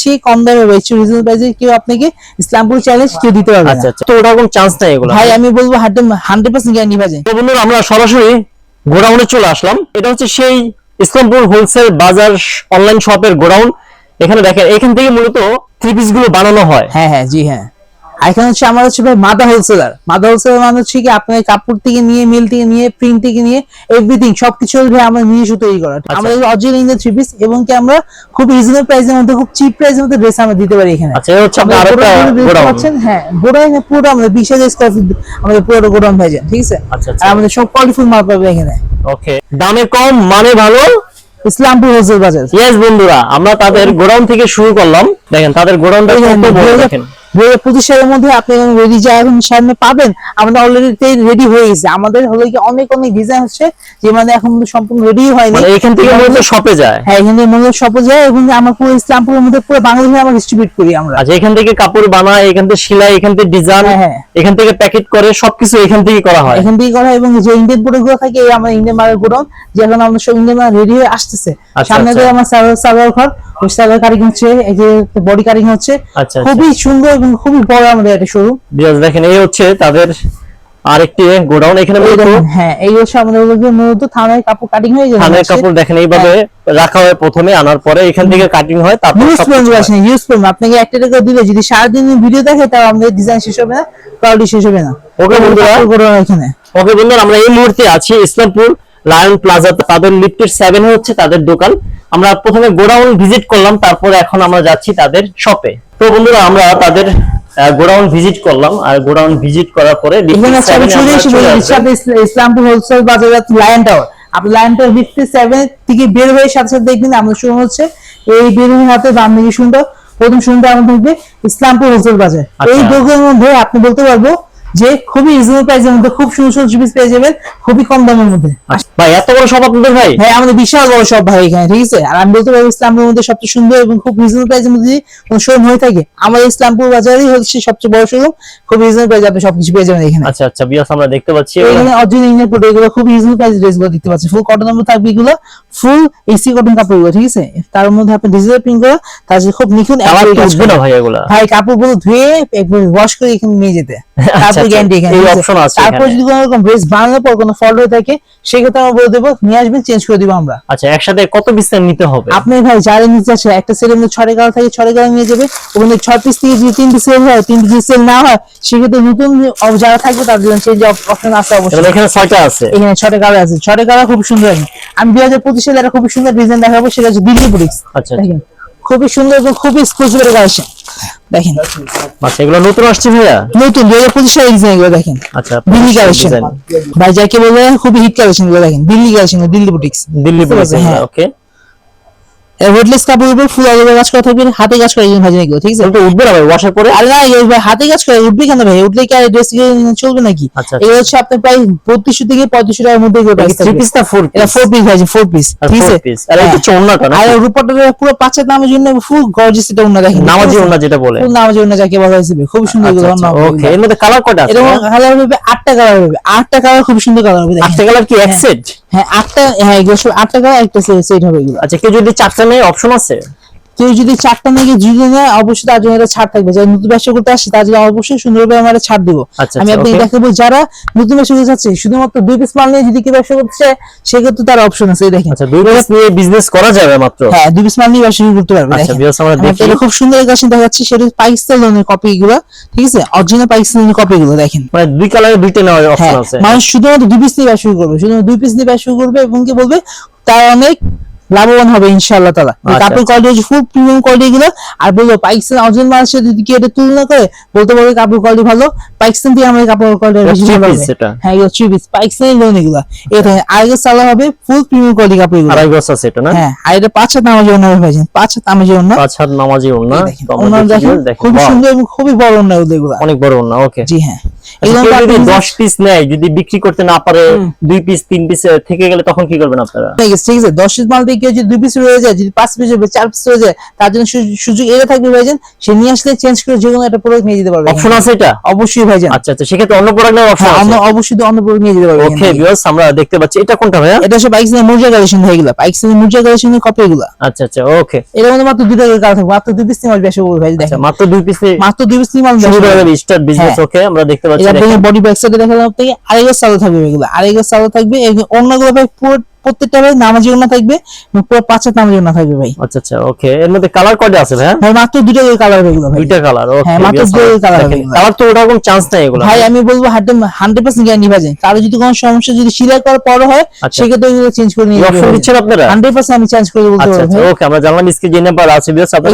ঠিক কম দামে রয়েছে রিজনেবল প্রাইসে কেউ আপনাকে ইসলামপুর চ্যালেঞ্জ কেউ দিতে পারবে আচ্ছা আচ্ছা। তো ওরকম চান্স নাই এগুলো? ভাই আমি বলব হান্ড্রেড পার্সেন্ট গ্যারান্টি ভাই। তো বন্ধুরা আমরা সরাসরি গোডাউনে চলে আসলাম। এটা হচ্ছে সেই ইসলামপুর হোলসেল বাজার অনলাইন শপের গোডাউন। এখানে দেখেন এখান থেকে মূলত থ্রি পিসগুলো বানানো হয়। হ্যাঁ হ্যাঁ জি হ্যাঁ। আর এখানে হচ্ছে আমার হচ্ছে ভাই মাদা হোলসেলার মাদা হোলসেলার মানে হচ্ছে কি আপনার কাপড় থেকে নিয়ে মিল থেকে নিয়ে প্রিন্ট থেকে নিয়ে এভরিথিং সবকিছু ভাই আমরা নিজস্ব তৈরি করা। আমাদের অরিজিনাল ইন্ডিয়ান থ্রি পিস এবং কি আমরা খুব রিজনেবল প্রাইসের মধ্যে খুব চিপ প্রাইসের মধ্যে ড্রেস আমরা দিতে পারি এখানে। আচ্ছা হচ্ছে আমাদের আরেকটা গোডাউন। পাচ্ছেন, হ্যাঁ গোডাউন পুরো আমাদের বিশ হাজার স্কোয়ার ফিট আমাদের পুরো গোডাউন যায় ঠিক আছে? আচ্ছা, আচ্ছা। আর আমাদের সব কোয়ালিফুল মাল পাবে এখানে। ওকে দামে কম মানে ভালো? ইসলামপুর হোলসেল বাজার। ইয়েস বন্ধুরা আমরা তাদের গোডাউন থেকে শুরু করলাম। দেখেন তাদের গোডাউনটা কত বড় দেখেন। দুই হাজার পঁচিশ সালের মধ্যে আপনি রেডি যা এখন সামনে পাবেন আমাদের অলরেডি রেডি হয়ে গেছে। আমাদের হলো কি অনেক অনেক ডিজাইন হচ্ছে যে মানে এখন সম্পূর্ণ রেডি হয়নি। মানে এখান থেকে মূলত শপে যায়। হ্যাঁ এখানে মূলত সপোজ যায় এবং আমরা পুরো ইসলামপুরের মধ্যে পুরো বাংলাদেশে আমরা ডিস্ট্রিবিউট করি আমরা। আচ্ছা এখান থেকে কাপড় বানায় এখান থেকে সেলাই এখান থেকে ডিজাইন হ্যাঁ, হ্যাঁ। এখান থেকে প্যাকেট করে সবকিছু এখান থেকে করা হয়। এখান থেকে করা হয় এবং যে ইন্ডিয়ান প্রোডাক্টগুলো থাকে এই আমাদের ইন্ডিয়ান মালের গোডাউন যে এখন আমাদের মাল রেডি হয়ে আসতেছে। আচ্ছা, সামনে আচ্ছা। দিয়ে আমার সার্ভার সার্ভার ঘর। কারিং হচ্ছে এই যে বডি কারিং হচ্ছে। আচ্ছা, আচ্ছা। খুবই সুন্দর এবং খুবই বড় আমাদের একটা শোরুম বিকজ দেখেন এই হচ্ছে তাদের আরেকটি গোডাউন। এখানে হ্যাঁ এই হচ্ছে আমাদের মূলত থানায় কাপড় কাটিং হয়ে যায় থানের কাপড় দেখেন এইভাবে রাখা হয় প্রথমে আনার পরে এখান থেকে কাটিং হয় তারপর ইউজ করবেন ইউজ আপনাকে একটা টাকা দিলে যদি সারাদিন ভিডিও দেখে তাও আমাদের ডিজাইন শেষ হবে না কোয়ালিটি শেষ হবে না। Okay, বন্ধুরা। এখানে। ওকে বন্ধুরা আমরা এই মুহূর্তে আছি ইসলামপুর লায়ন প্লাজা তাদের লিফটের সেভেন হচ্ছে তাদের দোকান। আমরা প্রথমে গোডাউন ভিজিট করলাম তারপরে এখন আমরা যাচ্ছি তাদের শপে তো বন্ধুরা আমরা তাদের গোডাউন ভিজিট করলাম আর গোডাউন ভিজিট করার পরে আমরা ইসলামপুর হোলসেল বাজার লায়ন টাওয়ার আপনি লায়ন টাওয়ার ফিফটি সেভেন থেকে বের হয়ে সাথে সাথে দেখবেন আমাদের শুরু হচ্ছে এই বের হয়ে হাতে বাম দিকে শুনতে প্রথম শুনতে আমাদের ইসলামপুর হোলসেল বাজার। এই দোকানের মধ্যে আপনি বলতে পারব যে খুবই রিজনেবল প্রাইসের মধ্যে খুব সুন্দর সুন্দর জিনিস পেয়ে যাবেন খুবই কম দামের মধ্যে। ভাই এত বড় শপ আপনাদের ভাই? হ্যাঁ আমাদের বিশাল বড় সব ভাই এখানে ঠিক আছে? আর আমি বলতে পারব ইসলামপুরের মধ্যে সবচেয়ে সুন্দর এবং খুব রিজনেবল প্রাইসের মধ্যে কোন শোরুম হয়ে থাকে। আমাদের ইসলামপুর বাজারই হচ্ছে সবচেয়ে বড় শোরুম খুব রিজনেবল প্রাইসে আপনি সবকিছু পেয়ে যাবেন এখানে। আচ্ছা আচ্ছা বিয়াস আমরা দেখতে পাচ্ছি এখানে অরিজিনাল ইন্ডিয়ান প্রোডাক্ট এগুলো খুব রিজনেবল প্রাইসে ড্রেসগুলো দেখতে পাচ্ছেন। ফুল কটন মধ্যে থাকবে এগুলো ফুল এসি কটন কাপড়গুলো ঠিক আছে? তার মধ্যে আপনি ডিজিটাল প্রিন্ট করা তার খুব নিখুঁত ভাই এগুলা। ভাই কাপড়গুলো ধুয়ে একবার ওয়াশ করে এখানে নিয়ে যেতে। তারপর গ্যারান্টি এখানে এই ঠিক আছে? তারপর যদি কোনো রকম ড্রেস বানানোর পর কোনো ফল্ট হয়ে থাকে সেক্ষেত্রে আমরা বলে দেবো নিয়ে আসবেন চেঞ্জ করে দিব আমরা। আচ্ছা একসাথে কত বিস্তার নিতে হবে? আপনি ভাই যারা নিতে আছে একটা সেলের মধ্যে ছয় কালার থাকে ছয় কালার নিয়ে যাবে। ওখানে ছয় পিস থেকে যদি তিন পিস সেল হয় তিন পিস সেল না হয় সেক্ষেত্রে নতুন যারা থাকবে তাদের জন্য চেঞ্জ অপশন আছে এবং অবশ্যই এখানে ছয়টা আছে। এখানে ছয়টা আছে। ছয়টা খুব সুন্দর। আমি দুই হাজার পঁচিশ সালে একটা খুব সুন্দর ডিজাইন দেখাবো সেটা হচ্ছে দিল্লি আচ্ছা। দেখেন খুবই সুন্দর এবং খুবই এক্সক্লুসিভ কালেকশন দেখেন। আচ্ছা এগুলো নতুন আসছে ভাইয়া? নতুন দুই হাজার পঁচিশ সালের ডিজাইন এগুলো দেখেন। আচ্ছা দিল্লি কালেকশন। ভাই যাকে বলে খুবই হিট কালেকশন এগুলো দেখেন। Delhi collection Delhi boutiques Delhi boutiques. Okay. Weightless কাপড়ের উপর ফুল আলাদা কাজ করা থাকবে হাতে কাজ করা ভাই এগুলো ঠিক আছে? তো উঠবে না ভাই ওয়াশার পরে আরে না এই ভাই হাতে কাজ করে উঠবে কেন ভাই? উঠলে কি আর ড্রেস চলবে নাকি? আচ্ছা, আচ্ছা। হচ্ছে আপনার প্রায় বত্রিশশো থেকে পঁয়ত্রিশশো টাকার মধ্যে থ্রি পিস না ফোর এটা ফোর পিস ভাই ফোর পিস ঠিক আছে। আর এটা নাকি? আর রূপটা পুরো পাঁচের নামের জন্য ফুল গর্জিয়াস এটা ওন্না দেখেন। নামাজি ওড়না যেটা বলে। ফুল নামাজি ওন্না যাকে বলা হয়েছে খুব সুন্দর আচ্ছা, ওকে এর মধ্যে কালার কয়টা আছে? কালার হবে আটটা কালার হবে। আটটা কালার খুব সুন্দর কালার হবে আটটা কালার কি এক সেট হ্যাঁ আটটা হ্যাঁ আটটা করে একটা সেট হবে এগুলো। আচ্ছা কেউ যদি চারটা নেয় অপশন আছে? কেউ যদি চারটা নাকি যদি নেয় অবশ্যই তার জন্য ছাড় থাকবে। যারা নতুন ব্যবসা করতে আসছে তার জন্য অবশ্যই সুন্দরভাবে আমরা ছাড় দিব। আচ্ছা, আমি আচ্ছা, আপনাকে দেখাবো যারা নতুন ব্যবসা করতে চাচ্ছে শুধুমাত্র দুই পিস মাল নিয়ে যদি কেউ ব্যবসা করতে চায় সেক্ষেত্রে তার অপশন আছে দেখেন। আচ্ছা দুই পিস নিয়ে বিজনেস করা যাবে মাত্র? হ্যাঁ দুই পিস মাল নিয়ে ব্যবসা শুরু করতে পারবে আচ্ছা দেখেন। খুব সুন্দর কাছে দেখাচ্ছি সেটা পাকিস্তানের কপি গুলো ঠিক আছে? অরিজিনাল পাকিস্তানের কপি গুলো দেখেন। মানে দুই কালারের দুইটা নেওয়ার হ্যাঁ অপশন আছে। মানুষ শুধুমাত্র দুই পিস নিয়ে ব্যবসা শুরু করবে শুধুমাত্র দুই পিস নিয়ে ব্যবসা শুরু করবে এবং কি বলবে? তার অনেক লাভবান হবে ইনশাআল্লাহ তালা। আচ্ছা, কাপড় কোয়ালিটি হচ্ছে ফুল প্রিমিয়াম কোয়ালিটি গুলো আর বলব পাকিস্তান অরিজিনাল মালের সাথে যদি এটা তুলনা করে বলতে পারবে কাপড় কোয়ালিটি ভালো। পাকিস্তান দিয়ে আমাদের কাপড় কোয়ালিটি বেশি ভালো। হ্যাঁ এগুলো থ্রি পিস পাকিস্তানি লোন এগুলো। এটা আগে সালা হবে ফুল প্রিমিয়াম কোয়ালিটি কাপড় এগুলো। আড়াই গজ আছে এটা না? হ্যাঁ আর এটা পাঁচ হাত নামাজি অন্য পাইছেন পাঁচ হাত নামাজি অন্য পাঁচ হাত নামাজি অন্য দেখেন খুবই সুন্দর এবং খুবই বড় অন্য এগুলো। অনেক বড় ওড়না ওকে। জি হ্যাঁ। যদি পিস নেয় যদি বিক্রি করতে না পারে দুই পিস তিন পিস থেকে গেলে তখন কি করবেন আপনারা? ঠিক আছে ঠিক আছে। দশ পিস মাল যদি পিস রয়ে যায় যদি পিস হবে পিস রয়ে যায় তার জন্য সুযোগ এটা থাকবে ভাইজান সে নিয়ে আসলে চেঞ্জ করে যে কোনো একটা প্রোডাক্ট নিয়ে যেতে পারবে অপশন আছে এটা? অবশ্যই ভাইজান। আচ্ছা আচ্ছা সেক্ষেত্রে অন্য প্রোডাক্ট নেওয়ার অপশন হ্যাঁ আছে? আমরা অবশ্যই অন্য প্রোডাক্ট নিয়ে যেতে পারবে ওকে ভিউয়ার্স আমরা দেখতে পাচ্ছি এটা কোনটা ভাইয়া? এটা সব বাইক মুরজা কালেকশন হয়ে গেল বাইক মুরজা কালেকশনের কপি এগুলা। আচ্ছা আচ্ছা ওকে এর মধ্যে মাত্র দুটো কালার থাকবে। মাত্র দুই পিস নিয়ে আসবে এসে ভাই আচ্ছা দেখেন। মাত্র দুই পিসে মাত্র দুই পিস নিয়ে মাল স্টার্ট বিজনেস। ওকে আমরা দেখতে পাচ্ছি এটা। বডি ব্যাক সাইডে দেখালাম আপনাকে আড়াইগো সালো থাকবে এগুলো আড়াইগো সালো থাকবে অন্যগুলো ভাই পুরো প্রত্যেকটা ভাই নামাজি ওনা থাকবে পুরো পাঁচটা নামাজি ওনা থাকবে ভাই। আচ্ছা আচ্ছা ওকে এর মধ্যে কালার কয়টা আছে ভাই মাত্র দুটো কালার ভাই। কালার ওকে হ্যাঁ, মাত্র দুটো হবে কালার তো ওরকম চান্স নাই এগুলো। ভাই আমি বলব হান্ড্রেড পার্সেন্ট গ্যারান্টি ভাই কারও যদি কোনো সমস্যা যদি করার পর হয় আচ্ছা। সেক্ষেত্রে চেঞ্জ করে নিয়ে অপশন দিচ্ছেন আপনারা? হান্ড্রেড পার্সেন্ট আমি চেঞ্জ করে বলতে আচ্ছা আচ্ছা ওকে আমরা জানলাম স্ক্রিন যে নাম্বার আছে হবে।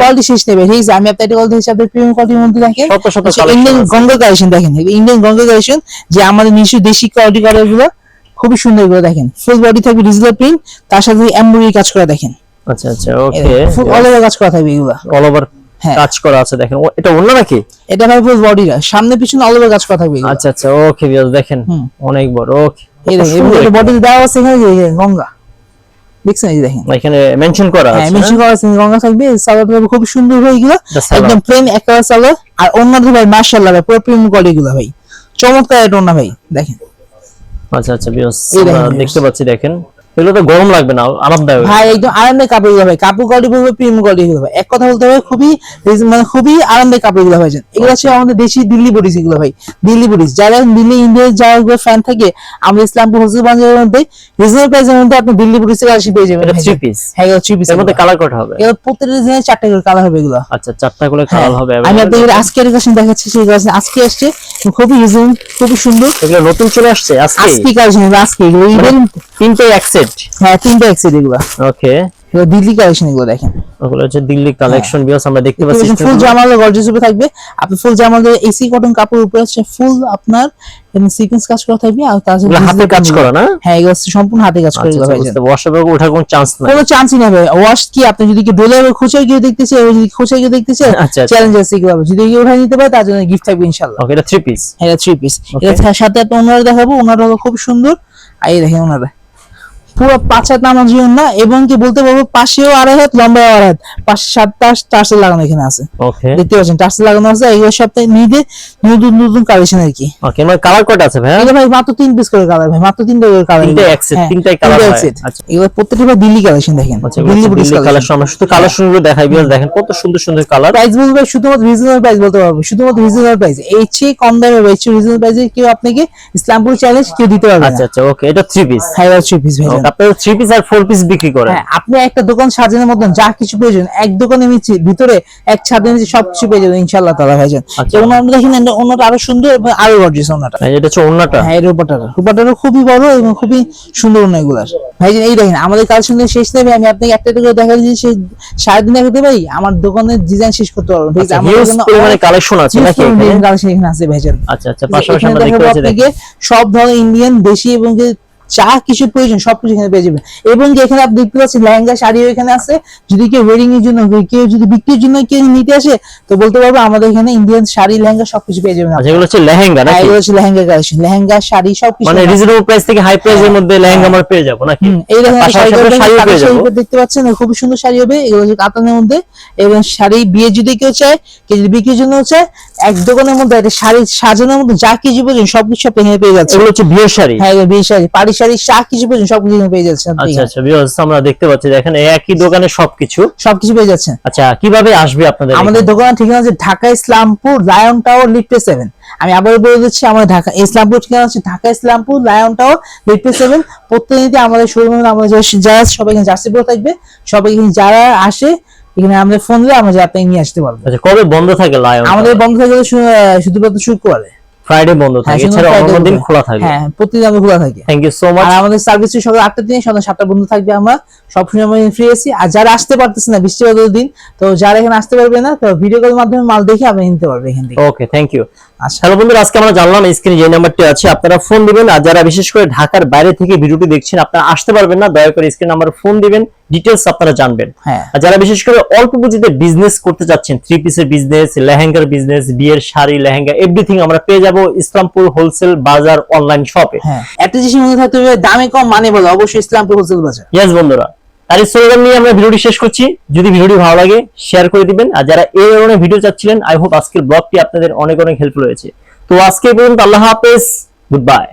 কোয়ালিটি শেষ নেবে ঠিক আছে? আমি আপনার এটা কোয়ালিটি হিসাবে প্রিমিয়াম কোয়ালিটির মধ্যে দেখেন। শত শত ইন্ডিয়ান। গঙ্গা কালেকশন দেখেন ইন্ডিয়ান গঙ্গা কালেকশন যে আমাদের নিজস্ব দেশি কোয়ালিটি কালারগুলো খুবই সুন্দর এগুলো দেখেন। ফুল বডি থাকবে ডিজিটাল প্রিন্ট তার সাথে এমব্রয়ডারি কাজ করা দেখেন। আচ্ছা আচ্ছা ওকে ফুল অল ওভার কাজ করা থাকবে এগুলো। অল ওভার হ্যাঁ। কাজ করা আছে দেখেন। এটা অন্য নাকি? এটা ভাই ফুল বডিটা সামনে পিছনে অল ওভার কাজ করা থাকবে আচ্ছা আচ্ছা ওকে ভিউয়ার্স দেখেন। অনেক বড় ওকে এই দেখেন বডি দেওয়া আছে এখানে এই গঙ্গা। দেখছেন এই দেখেন। এখানে মেনশন করা হ্যাঁ আছে মেশিন না? করা আছে গঙ্গা থাকবে। সালোয়ারটা হবে খুব সুন্দর হয়ে গেলো একদম প্লেন একটা সালোয়ার। আর অন্যটা ভাই মার্শাল্লাহ ভাই পুরো প্রিমিয়াম কোয়ালিটি গুলো ভাই। চমৎকার এটা না ভাই দেখেন। আচ্ছা আচ্ছা। দেখতে পাচ্ছি দেখেন এগুলো তো গরম লাগবে না আরামদায়ক। ভাই একদম আরামদায়ক কাপড় ভাই কাপড় কোয়ালিটি প্রিমিয়াম কোয়ালিটি এক কথা বলতে হবে খুবই মানে খুবই আরামদায়ক কাপড়গুলো ভাইজান এগুলো হচ্ছে আমাদের দেশি দিল্লি বডিস এগুলো ভাই। দিল্লি বডিস যারা দিল্লি যারা ফ্যান থাকে আমাদের ইসলামপুর বাজারের মধ্যে রিজনেবল প্রাইসের মধ্যে আপনি দিল্লি কাছে পেয়ে যাবেন থ্রি পিস হ্যাঁ এগুলো থ্রি পিস এর মধ্যে কালার কটা হবে। এগুলো প্রত্যেকটা ডিজাইনের চারটা করে কালার হবে এগুলো। আচ্ছা চারটা করে হ্যাঁ, কালার হবে আমি আপনাদের আজকের কালেকশন দেখাচ্ছি সেই কালেকশন আজকে আসছে। খুবই রিজনেবল খুবই সুন্দর। এগুলো নতুন চলে আসছে আজকে? আজকে কালেকশন আজকে। এগুলো ইভেন তিনটে সেট হ্যাঁ তিনটা এগুলো ওকে এগুলো দিল্লি কালেকশন এগুলো দেখেন। ওগুলো হচ্ছে দিল্লি কালেকশন ভিউয়ার্স আমরা দেখতে পাচ্ছি ফুল জামালে গর্জিয়াস উপরে থাকবে। আপনি ফুল জামালে এসি কটন কাপড় উপরে হচ্ছে ফুল আপনার সিকোয়েন্স কাজ করা থাকবে আর তার সাথে হাতে কাজ করা না? হ্যাঁ এগুলো সম্পূর্ণ হাতে কাজ করে এগুলো ভাইজান ওয়াশাপে ওঠার কোনো চান্স নাই। কোনো চান্সই ভাই ওয়াশ কি আপনি যদি কি ডোলে খুঁচে গিয়ে দেখতেছে যদি খুঁচে গিয়ে দেখতেছে আচ্ছা, আচ্ছা। চ্যালেঞ্জ আছে এগুলো যদি কেউ উঠাই নিতে পারে তার জন্য গিফট থাকবে ইনশাআল্লাহ। ওকে এটা থ্রি পিস থ্রি পিস. এটা সাথে একটা ওনারা দেখাবো ওনারা খুব সুন্দর। আর এই দেখেন ওনারা। পুরো পাঁচ হাত নামার জন্য না এবং কি বলতে পারব পাশেও আড়াই হাত লম্বায় আড়াই হাত। পাশে সাতটা টার্সেল লাগানো এখানে আছে। দেখতে পাচ্ছেন টার্সেল লাগানো আছে এগুলো সপ্তাহে নিদে নতুন নতুন কালেকশন আর কি। ওকে মানে কালার কয়টা আছে ভাই এগুলো ভাই মাত্র তিন পিস করে কালার ভাই মাত্র তিনটা করে কালার তিনটে এক set, তিনটাই colour হয়। আচ্ছা। এগুলো প্রত্যেকটা ভাই দিল্লি কালেকশন দেখেন। আচ্ছা দিল্লি দিল্লি কালেকশন কালেকশন আমরা শুধু কালেকশনগুলো দেখাই ভিউয়ার্স দেখেন কত সুন্দর সুন্দর কালার প্রাইস বলব ভাই শুধুমাত্র রিজনেবল প্রাইস বলতে পারব শুধুমাত্র রিজনেবল প্রাইস এই চেয়ে কম দামে ভাই রিজনেবল প্রাইসে কেউ আপনাকে ইসলামপুর চ্যালেঞ্জ কেউ দিতে পারবে আচ্ছা আচ্ছা ওকে এটা থ্রি পিস হাই থ্রি পিস ভাই আপনারা থ্রি পিস আর ফোর পিস বিক্রি করেন হ্যাঁ আপনি একটা দোকান সাজানোর মতন যা কিছু প্রয়োজন এক দোকানে নিচে ভিতরে এক ছাদের নিচে সবকিছু পেয়ে যাবেন ইনশাআল্লাহ তাআলা ভাইজান। আচ্ছা। এবং আমরা দেখেন অন্যটা আরও সুন্দর এবং আরও গর্জিয়াস অন্যটা এটা হচ্ছে অন্যটা হ্যাঁ এর উপরটা উপরটা খুবই বড় এবং খুবই সুন্দর অন্য এগুলার ভাইজান এই দেখেন আমাদের কালেকশনের শেষ নেবে আমি আপনাকে একটা করে দেখা দিচ্ছি সেই সারাদিন দেখাতে ভাই আমার দোকানের ডিজাইন শেষ করতে পারব ঠিক আছে আমার দোকানে কালেকশন আছে নাকি কালেকশন এখানে? আছে ভাইজান। আচ্ছা আচ্ছা পাশাপাশি আমরা দেখতে পাচ্ছি সব ধরনের ইন্ডিয়ান দেশি এবং যে কিছু প্রয়োজন সবকিছু এখানে পেয়ে যাবেন। এবং যে এখানে আপনি দেখতে পাচ্ছেন লেহেঙ্গা শাড়িও এখানে আছে। যদি কেউ ওয়েডিং এর জন্য কেউ যদি বিক্রির জন্য কেউ নিতে আসে তো বলতে পারব আমাদের এখানে ইন্ডিয়ান শাড়ি লেহেঙ্গা সবকিছু পেয়ে যাবেন আচ্ছা এগুলো হচ্ছে লেহেঙ্গা হ্যাঁ, নাকি? এগুলো হচ্ছে লেহেঙ্গা কালেকশন। লেহেঙ্গা শাড়ি সবকিছু মানে। রিজনেবল প্রাইস থেকে হাই প্রাইসের মধ্যে লেহেঙ্গা আমরা পেয়ে যাব নাকি? এই যাব। দেখতে পাচ্ছেন খুব সুন্দর শাড়ি হবে। এগুলো হচ্ছে কাতানের মধ্যে। এবং শাড়ি বিয়ে যদি কেউ চায় কেউ যদি বিক্রির জন্য চায় এক দোকানের মধ্যে একটা শাড়ি সাজানোর মধ্যে যা কিছু প্রয়োজন সবকিছু আপনি এখানে পেয়ে যাচ্ছেন এগুলো হচ্ছে বিয়ের শাড়ি? হ্যাঁ এগুলো বিয়ে শাড়ি পাড়ি শাড়ি যা কিছু প্রয়োজন সবকিছু পেয়ে যাচ্ছেন আপনি। আচ্ছা। আচ্ছা ভিউয়ার্স আমরা দেখতে পাচ্ছি দেখেন একই দোকানে সবকিছু। সবকিছু পেয়ে যাচ্ছেন। আচ্ছা কীভাবে আসবে আপনাদের আমাদের? দোকানের ঠিকানা হচ্ছে ঢাকা ইসলামপুর লায়ন টাওয়ার লিফটে সেভেন। আমি আবার বলে দিচ্ছি আমাদের ঢাকা ইসলামপুর ঠিকানা হচ্ছে ঢাকা ইসলামপুর লায়ন টাওয়ার লিফটে সেভেন। প্রত্যেকদিন আমাদের শোরুমে আমাদের যারা- যারা সবাই এখানে জার্সি পরে থাকবে। সবাই এখানে যারা আসে এখানে আমাদের ফোন দিলে আমরা যাতে নিয়ে আসতে পারব। আচ্ছা কবে বন্ধ থাকে লায়ন আমাদের বন্ধ থাকে শুধুমাত্র শুক্রবারে ফ্রাইডে বন্ধ হ্যাঁ, থাকে এছাড়া অন্য দিন খোলা থাকে। হ্যাঁ প্রতিদিন আমাদের খোলা থাকে। থ্যাংক ইউ সো মাচ আর আমাদের সার্ভিস সকাল আটটা থেকে সন্ধ্যা সাতটা বন্ধ থাকবে আমরা। সবসময় ফ্রি আছি। আর যারা আসতে পারতেছে না বৃষ্টিপাতের দিন তো যারা এখানে আসতে পারবে না তো ভিডিও কলের মাধ্যমে মাল দেখে আপনি নিতে পারবে এখান থেকে। ওকে থ্যাংক ইউ আচ্ছা। হ্যালো বন্ধুরা আজকে আমরা জানলাম স্ক্রিনে যে নাম্বারটি আছে আপনারা ফোন দিবেন। আর যারা বিশেষ করে ঢাকার বাইরে থেকে ভিডিওটি দেখছেন আপনারা আসতে পারবেন না দয়া করে স্ক্রিন নাম্বার ফোন দিবেন। ডিটেলস আপনারা জানবেন। হ্যাঁ। আর যারা বিশেষ করে অল্প পুঁজিতে বিজনেস করতে চাচ্ছেন থ্রি পিসের বিজনেস লেহেঙ্গার বিজনেস বিয়ের শাড়ি লেহেঙ্গা এভরিথিং আমরা পেয়ে যাব ইসলামপুর হোলসেল বাজার অনলাইন শপে একটা জিনিস মনে থাকতে হবে দামে কম মানে বলো অবশ্যই ইসলামপুর হোলসেল বাজার। ইয়েস বন্ধুরা। আর এই স্লোগান নিয়ে আমরা ভিডিওটি শেষ করছি। যদি ভিডিওটি ভালো লাগে শেয়ার করে দিবেন। আর যারা এই ধরনের ভিডিও চাচ্ছিলেন আই হোপ আজকের ব্লগটি আপনাদের অনেক অনেক হেল্পফুল হয়েছে। তো আজকে পর্যন্ত আল্লাহ হাফেজ গুড বাই